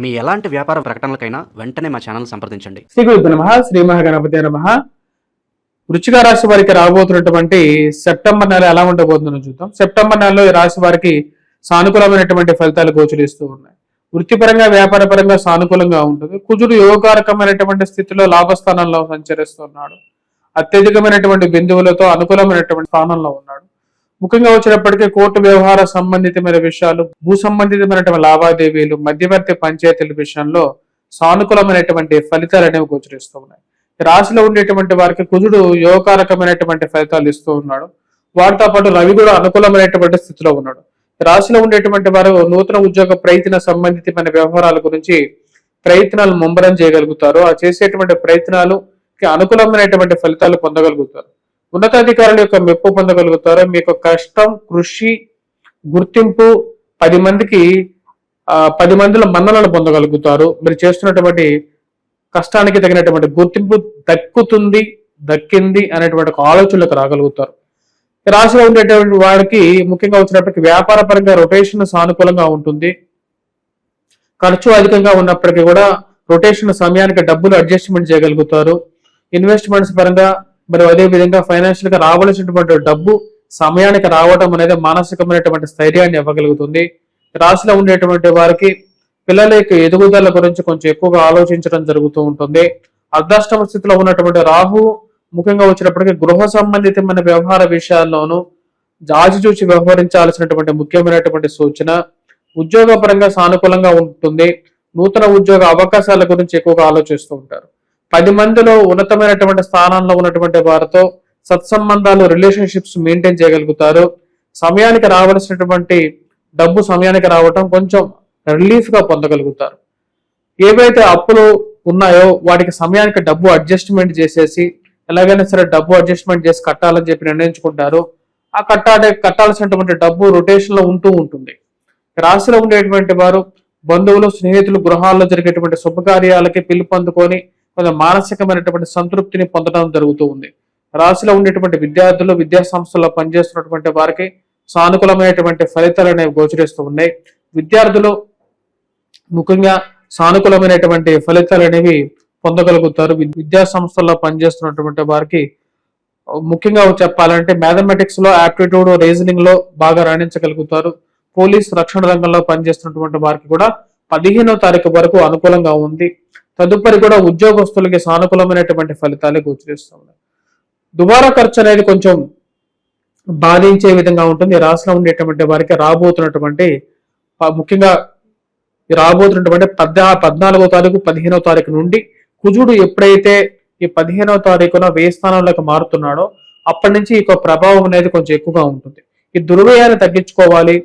మీ ఎలాంటి వ్యాపార ప్రకటనలకైనా వెంటనే మా ఛానల్ సంప్రదించండి. శ్రీ గురు నమ శ్రీ మహాగణపతి నమ. వృచ్చిక రాశి వారికి రాబోతున్నటువంటి సెప్టెంబర్ నెల ఎలా ఉండబోతుందో చూద్దాం. సెప్టెంబర్ నెలలో ఈ రాశి వారికి సానుకూలమైనటువంటి ఫలితాలు గోచరిస్తూ ఉన్నాయి. వృత్తిపరంగా వ్యాపారపరంగా సానుకూలంగా ఉంటుంది. కుజుడు యోగకారకమైనటువంటి స్థితిలో లాభస్థానంలో సంచరిస్తున్నాడు. అత్యధికమైనటువంటి బిందువులతో అనుకూలమైనటువంటి స్థానంలో ఉన్నాడు. ముఖ్యంగా వచ్చినప్పటికీ కోర్టు వ్యవహార సంబంధితమైన విషయాలు భూ సంబంధితమైనటువంటి లావాదేవీలు మధ్యవర్తి పంచాయతీల విషయంలో సానుకూలమైనటువంటి ఫలితాలు అనేవి గోచరిస్తూ ఉన్నాయి. రాశిలో ఉండేటువంటి వారికి కుజుడు యోగకారకమైనటువంటి ఫలితాలు ఇస్తూ ఉన్నాడు. వాటితో పాటు రవి కూడా అనుకూలమైనటువంటి స్థితిలో ఉన్నాడు. రాశిలో ఉండేటువంటి వారు నూతన ఉద్యోగ ప్రయత్న సంబంధితమైన వ్యవహారాల గురించి ప్రయత్నాలు ముమ్మరం చేయగలుగుతారు. ఆ చేసేటువంటి ప్రయత్నాలు అనుకూలమైనటువంటి ఫలితాలు పొందగలుగుతారు. ఉన్నతాధికారుల యొక్క మెప్పు పొందగలుగుతారు? మీ యొక్క కష్టం కృషి గుర్తింపు పది మందికి పది మందిలో మన్ననలు పొందగలుగుతారు. మీరు చేస్తున్నటువంటి కష్టానికి తగినటువంటి గుర్తింపు దక్కుతుంది దక్కింది అనేటువంటి ఆలోచనలకు రాగలుగుతారు. రాశిలో ఉండేటువంటి వారికి ముఖ్యంగా వచ్చినప్పటికీ వ్యాపార పరంగా రొటేషన్ సానుకూలంగా ఉంటుంది. ఖర్చు అధికంగా ఉన్నప్పటికీ కూడా రొటేషన్ సమయానికి డబ్బులు అడ్జస్ట్మెంట్ చేయగలుగుతారు. ఇన్వెస్ట్మెంట్స్ పరంగా మరి అదే విధంగా ఫైనాన్షియల్గా రావాల్సినటువంటి డబ్బు సమయానికి రావడం అనేది మానసికమైనటువంటి స్థైర్యాన్ని ఇవ్వగలుగుతుంది. రాశిలో ఉండేటువంటి వారికి పిల్లల యొక్క ఎదుగుదల గురించి కొంచెం ఎక్కువగా ఆలోచించడం జరుగుతూ ఉంటుంది. అర్ధాష్టమ స్థితిలో ఉన్నటువంటి రాహు ముఖ్యంగా వచ్చినప్పటికీ గృహ సంబంధితమైన వ్యవహార విషయాల్లోనూ జాచి చూచి వ్యవహరించాల్సినటువంటి ముఖ్యమైనటువంటి సూచన. ఉద్యోగపరంగా సానుకూలంగా ఉంటుంది. నూతన ఉద్యోగ అవకాశాల గురించి ఎక్కువగా ఆలోచిస్తూ ఉంటారు. పది మందిలో ఉన్నతమైనటువంటి స్థానంలో ఉన్నటువంటి వారితో సత్సంబంధాలు రిలేషన్షిప్స్ మెయింటైన్ చేయగలుగుతారు. సమయానికి రావలసినటువంటి డబ్బు సమయానికి రావటం కొంచెం రిలీఫ్గా పొందగలుగుతారు. ఏవైతే అప్పులు ఉన్నాయో వాటికి సమయానికి డబ్బు అడ్జస్ట్మెంట్ చేసేసి ఎలాగైనా సరే డబ్బు అడ్జస్ట్మెంట్ చేసి కట్టాలని చెప్పి నిర్ణయించుకుంటారు. ఆ కట్టాడే కట్టాల్సినటువంటి డబ్బు రొటేషన్లో ఉంటూ ఉంటుంది. రాశిలో ఉండేటువంటి వారు బంధువులు స్నేహితులు గృహాల్లో జరిగేటువంటి శుభకార్యాలకి పిలుపొందుకొని కొంచెం మానసికమైనటువంటి సంతృప్తిని పొందడం జరుగుతూ ఉంది. రాశిలో ఉండేటువంటి విద్యార్థులు విద్యా సంస్థల్లో పనిచేస్తున్నటువంటి వారికి సానుకూలమైనటువంటి ఫలితాలు అనేవి గోచరిస్తూ ఉన్నాయి. విద్యార్థులు ముఖ్యంగా సానుకూలమైనటువంటి ఫలితాలు అనేవి పొందగలుగుతారు. విద్యా సంస్థల్లో పనిచేస్తున్నటువంటి వారికి ముఖ్యంగా చెప్పాలంటే మ్యాథమెటిక్స్లో యాప్టిట్యూడ్ రీజనింగ్లో బాగా రాణించగలుగుతారు. పోలీస్ రక్షణ రంగంలో పనిచేస్తున్నటువంటి వారికి కూడా పదిహేనో తారీఖు వరకు అనుకూలంగా ఉంది. తదుపరి కూడా ఉద్యోగస్తులకి సానుకూలమైనటువంటి ఫలితాలే గోచరిస్తున్నాయి దుబారా ఖర్చు అనేది కొంచెం బాధించే విధంగా ఉంటుంది. ఈ రాశిలో ఉండేటువంటి వారికి రాబోతున్నటువంటి ముఖ్యంగా ఈ రాబోతున్నటువంటి పద్నా పద్నాలుగో తారీఖు పదిహేనో తారీఖు నుండి కుజుడు ఎప్పుడైతే ఈ పదిహేనో తారీఖున వ్యయ స్థానంలోకి మారుతున్నాడో అప్పటి నుంచి ఈ ప్రభావం అనేది కొంచెం ఎక్కువగా ఉంటుంది. ఈ దుర్వ్యయాన్ని తగ్గించుకోవాలి.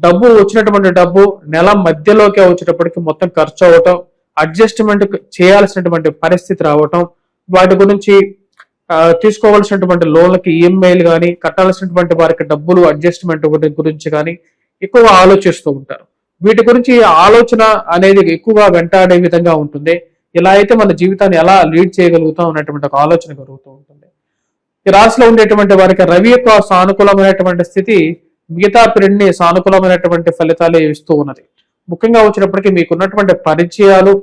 డబ్బు వచ్చినటువంటి డబ్బు నెల మధ్యలోకి వచ్చేటప్పటికి మొత్తం ఖర్చు అవటం అడ్జస్ట్మెంట్ చేయాల్సినటువంటి పరిస్థితి రావటం వాటి గురించి తీసుకోవాల్సినటువంటి లోన్లకి ఈఎంఐలు కానీ కట్టాల్సినటువంటి వారికి డబ్బులు అడ్జస్ట్మెంట్ గురించి కానీ ఎక్కువగా ఆలోచిస్తూ ఉంటారు. వీటి గురించి ఆలోచన అనేది ఎక్కువగా వెంటాడే విధంగా ఉంటుంది. ఇలా అయితే మన జీవితాన్ని ఎలా లీడ్ చేయగలుగుతాం అనేటువంటి ఒక ఆలోచన కలుగుతూ ఉంటుంది. ఈ రాశిలో ఉండేటువంటి వారికి రవి యొక్క సానుకూలమైనటువంటి స్థితి మిగతా పిరిడిని సానుకూలమైనటువంటి ఫలితాలు ఇస్తూ ఉన్నది. ముఖ్యంగా వచ్చినప్పటికీ మీకున్నటువంటి పరిచయాలు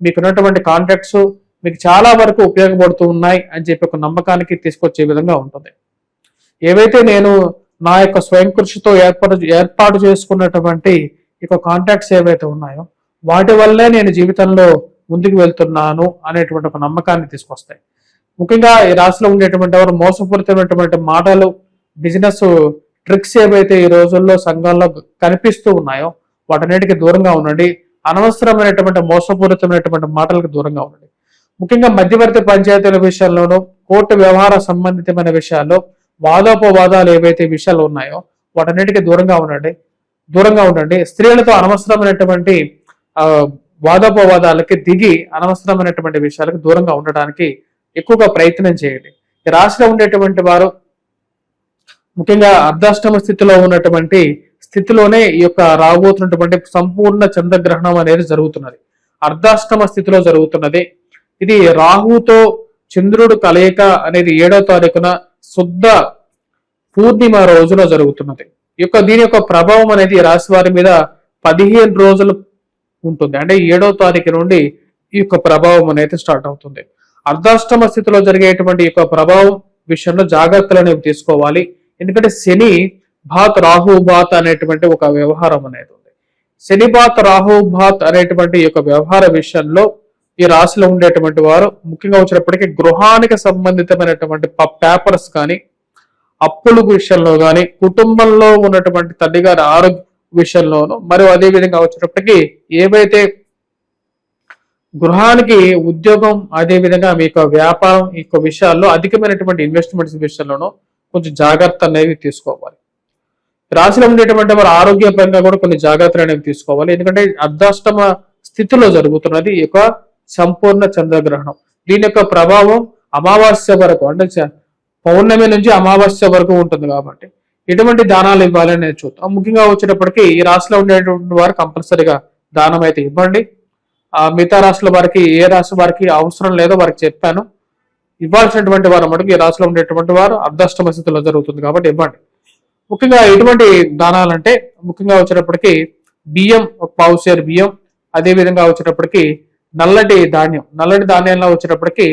మీకున్నటువంటి కాంటాక్ట్స్ మీకు చాలా వరకు ఉపయోగపడుతూ ఉన్నాయి అని చెప్పి ఒక నమ్మకానికి తీసుకొచ్చే విధంగా ఉంటుంది. ఏవైతే నేను నా యొక్క స్వయం కృషితో ఏర్పాటు ఏర్పాటు చేసుకున్నటువంటి యొక్క కాంటాక్ట్స్ ఏవైతే ఉన్నాయో వాటి వల్లే నేను జీవితంలో ముందుకు వెళ్తున్నాను అనేటువంటి ఒక నమ్మకాన్ని తీసుకొస్తాయి. ముఖ్యంగా ఈ రాశిలో ఉండేటువంటి వారు మోసపూరితమైనటువంటి మాటలు బిజినెస్ ట్రిక్స్ ఏవైతే ఈ రోజుల్లో సంఘాల్లో కనిపిస్తూ ఉన్నాయో వాటన్నిటికీ దూరంగా ఉండండి. అనవసరమైనటువంటి మోసపూరితమైనటువంటి మాటలకు దూరంగా ఉండండి. ముఖ్యంగా మధ్యవర్తి పంచాయతీల విషయాల్లోనూ కోర్టు వ్యవహార సంబంధితమైన విషయాల్లో వాదోపవాదాలు ఏవైతే విషయాలు ఉన్నాయో వాటన్నిటికీ దూరంగా ఉండండి. దూరంగా ఉండండి. స్త్రీలతో అనవసరమైనటువంటి వాదోపవాదాలకి దిగి అనవసరమైనటువంటి విషయాలకు దూరంగా ఉండడానికి ఎక్కువగా ప్రయత్నం చేయండి. ఈ రాశిలో ఉండేటువంటి వారు ముఖ్యంగా అర్ధాష్టమ స్థితిలో ఉన్నటువంటి స్థితిలోనే ఈ యొక్క రాబోతున్నటువంటి సంపూర్ణ చంద్రగ్రహణం అనేది జరుగుతున్నది. అర్ధాష్టమ స్థితిలో జరుగుతున్నది. ఇది రాహుతో చంద్రుడు కలయిక అనేది ఏడో తారీఖున శుద్ధ పూర్ణిమ రోజున జరుగుతున్నది. ఈ యొక్క దీని యొక్క ప్రభావం అనేది రాశి వారి మీద పదిహేను రోజులు ఉంటుంది. అంటే ఏడో తారీఖు నుండి ఈ యొక్క ప్రభావం అనేది స్టార్ట్ అవుతుంది. అర్ధాష్టమ స్థితిలో జరిగేటువంటి ఈ యొక్క ప్రభావం విషయంలో జాగ్రత్తలు అనేవి తీసుకోవాలి. ఎందుకంటే శని భాత్ రాహు భాత్ అనేటువంటి ఒక వ్యవహారం అనేది ఉంది. శని భాత్ రాహు భాత్ అనేటువంటి ఈ యొక్క వ్యవహార విషయంలో ఈ రాశిలో ఉండేటువంటి వారు ముఖ్యంగా వచ్చినప్పటికీ గృహానికి సంబంధితమైనటువంటి పేపర్స్ కానీ అప్పుల విషయంలో కానీ కుటుంబంలో ఉన్నటువంటి తల్లి గారి ఆరోగ్య విషయంలోనూ మరియు అదే విధంగా వచ్చేటప్పటికి ఏవైతే గృహానికి ఉద్యోగం అదే విధంగా మీ యొక్క వ్యాపారం ఈ యొక్క విషయాల్లో అధికమైనటువంటి ఇన్వెస్ట్మెంట్స్ విషయంలోనూ కొంచెం జాగ్రత్త అనేవి తీసుకోవాలి. రాశిలో ఉండేటువంటి వారు ఆరోగ్యపరంగా కూడా కొన్ని జాగ్రత్తలు అనేవి తీసుకోవాలి. ఎందుకంటే అర్ధాష్టమ స్థితిలో జరుగుతున్నది ఈ యొక్క సంపూర్ణ చంద్రగ్రహణం. దీని యొక్క ప్రభావం అమావాస్య వరకు అంటే చ- పౌర్ణమి నుంచి అమావాస్య వరకు ఉంటుంది కాబట్టి ఎటువంటి దానాలు ఇవ్వాలని నేను చూద్దాం. ముఖ్యంగా వచ్చేటప్పటికి ఈ రాశిలో ఉండేటువంటి వారు కంపల్సరిగా దానం అయితే ఇవ్వండి. ఆ మిగతా రాశుల వారికి ఏ రాశి వారికి అవసరం లేదో వారికి చెప్పాను. ఇవ్వాల్సినటువంటి వారు మటుకు ఈ రాశిలో ఉండేటువంటి వారు అర్ధాష్టమ స్థితిలో జరుగుతుంది కాబట్టి ఇవ్వండి. ముఖ్యంగా ఎటువంటి దానాలంటే ముఖ్యంగా వచ్చేటప్పటికి బియ్యం ఒక పావు బియ్యం అదే విధంగా వచ్చేటప్పటికి నల్లటి ధాన్యం. నల్లటి ధాన్యంలో వచ్చేటప్పటికి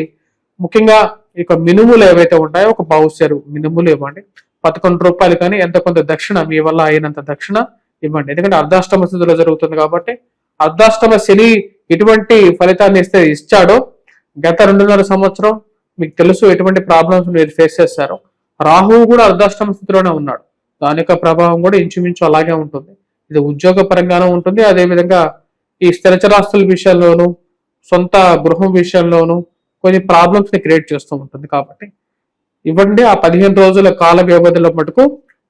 ముఖ్యంగా ఈ మినుములు ఏవైతే ఉంటాయో ఒక పావు మినుములు ఇవ్వండి. పదకొండు రూపాయలు కానీ ఎంత కొంత దక్షిణ మీ వల్ల అయినంత దక్షిణ ఇవ్వండి. ఎందుకంటే అర్ధాష్టమ స్థితిలో జరుగుతుంది కాబట్టి అర్ధాష్టమ శని ఎటువంటి ఫలితాన్ని ఇస్తే ఇచ్చాడో గత రెండున్నర సంవత్సరం మీకు తెలుసు ఎటువంటి ప్రాబ్లమ్స్ మీరు ఫేస్ చేస్తారో రాహువు కూడా అర్ధాష్టమ స్థితిలోనే ఉన్నాడు. దాని యొక్క ప్రభావం కూడా ఇంచుమించు అలాగే ఉంటుంది. ఇది ఉద్యోగ పరంగానూ ఉంటుంది. అదే విధంగా ఈ స్థిరచరాస్తుల విషయంలోనూ సొంత గృహం విషయంలోనూ కొన్ని ప్రాబ్లమ్స్ని క్రియేట్ చేస్తూ ఉంటుంది కాబట్టి. ఇవ్వండి ఆ పదిహేను రోజుల కాల వ్యవధిలో మటుకు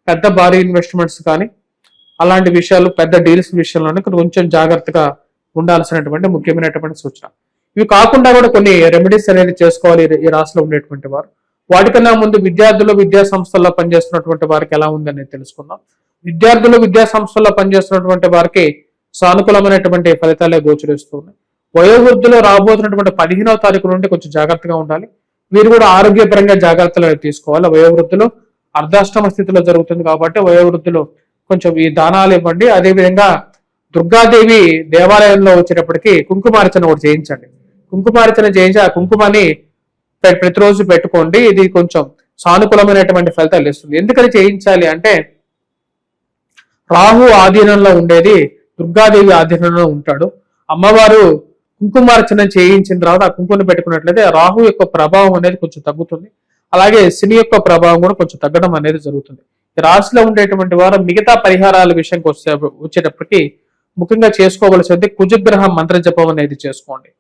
పెద్ద భారీ ఇన్వెస్ట్మెంట్స్ కానీ అలాంటి విషయాలు పెద్ద డీల్స్ విషయంలోనే కొంచెం జాగ్రత్తగా ఉండాల్సినటువంటి ముఖ్యమైనటువంటి సూచన. ఇవి కాకుండా కూడా కొన్ని రెమెడీస్ అనేది చేసుకోవాలి ఈ- ఈ రాశిలో ఉండేటువంటి వారు. వాటికన్నా ముందు విద్యార్థులు విద్యా సంస్థల్లో పనిచేస్తున్నటువంటి వారికి ఎలా ఉందని తెలుసుకుందాం. విద్యార్థులు విద్యా సంస్థల్లో పనిచేస్తున్నటువంటి వారికి సానుకూలమైనటువంటి ఫలితాలే గోచరిస్తున్నాయి వయోవృద్ధులు రాబోతున్నటువంటి పదిహేనవ తారీఖు నుండి కొంచెం జాగ్రత్తగా ఉండాలి. వీరు కూడా ఆరోగ్యపరంగా జాగ్రత్తలు తీసుకోవాలి. వయోవృద్ధులు అర్ధాష్టమ స్థితిలో జరుగుతుంది కాబట్టి వయోవృద్ధులు కొంచెం ఈ దానాలు ఇవ్వండి. అదే విధంగా దుర్గాదేవి దేవాలయంలో వచ్చేటప్పటికి కుంకుమార్చన ఒకటి చేయించండి. కుంకుమార్చన చేయించి ఆ కుంకుమని ప్రతిరోజు పెట్టుకోండి. ఇది కొంచెం సానుకూలమైనటువంటి ఫలితాలు ఇస్తుంది. ఎందుకని చేయించాలి అంటే రాహు ఆధీనంలో ఉండేది దుర్గాదేవి ఆధీనంలో ఉంటాడు. అమ్మవారు కుంకుమార్చన చేయించిన తర్వాత ఆ కుంకుమను పెట్టుకున్నట్లయితే రాహు యొక్క ప్రభావం అనేది కొంచెం తగ్గుతుంది. అలాగే శని యొక్క ప్రభావం కూడా కొంచెం తగ్గడం అనేది జరుగుతుంది. ఈ రాశిలో ఉండేటువంటి వారు మిగతా పరిహారాల విషయంకి వచ్చే వచ్చేటప్పటికి ముఖ్యంగా చేసుకోవలసింది కుజగ్రహ మంత్ర జపం అనేది చేసుకోండి.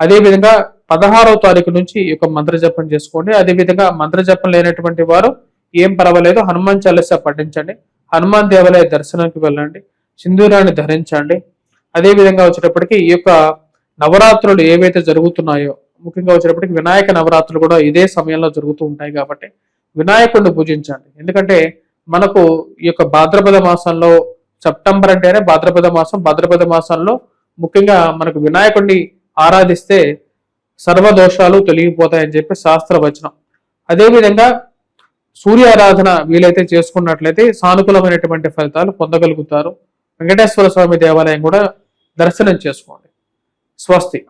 అదే విధంగా పదహారవ తారీఖు నుంచి ఈ యొక్క మంత్ర జపం చేసుకోండి. అదే విధంగా మంత్ర జపం లేనటువంటి వారు ఏం పర్వాలేదు హనుమాన్ చాలీస పఠించండి. హనుమాన్ దేవాలయ దర్శనానికి వెళ్ళండి. సింధూరాన్ని ధరించండి. అదేవిధంగా వచ్చేటప్పటికి ఈ యొక్క నవరాత్రులు ఏవైతే జరుగుతున్నాయో ముఖ్యంగా వచ్చేటప్పటికి వినాయక నవరాత్రులు కూడా ఇదే సమయంలో జరుగుతూ ఉంటాయి కాబట్టి వినాయకుడిని పూజించండి. ఎందుకంటే మనకు ఈ యొక్క భాద్రపద మాసంలో సెప్టెంబర్ అంటేనే భాద్రపద మాసం. భాద్రపద మాసంలో ముఖ్యంగా మనకు వినాయకుడిని ఆరాధిస్తే సర్వదోషాలు తొలగిపోతాయని చెప్పి శాస్త్ర వచనం అదేవిధంగా సూర్యారాధన వీలైతే చేసుకున్నట్లయితే సానుకూలమైనటువంటి ఫలితాలు పొందగలుగుతారు. వెంకటేశ్వర స్వామి దేవాలయం కూడా దర్శనం చేసుకోండి. స్వస్తి.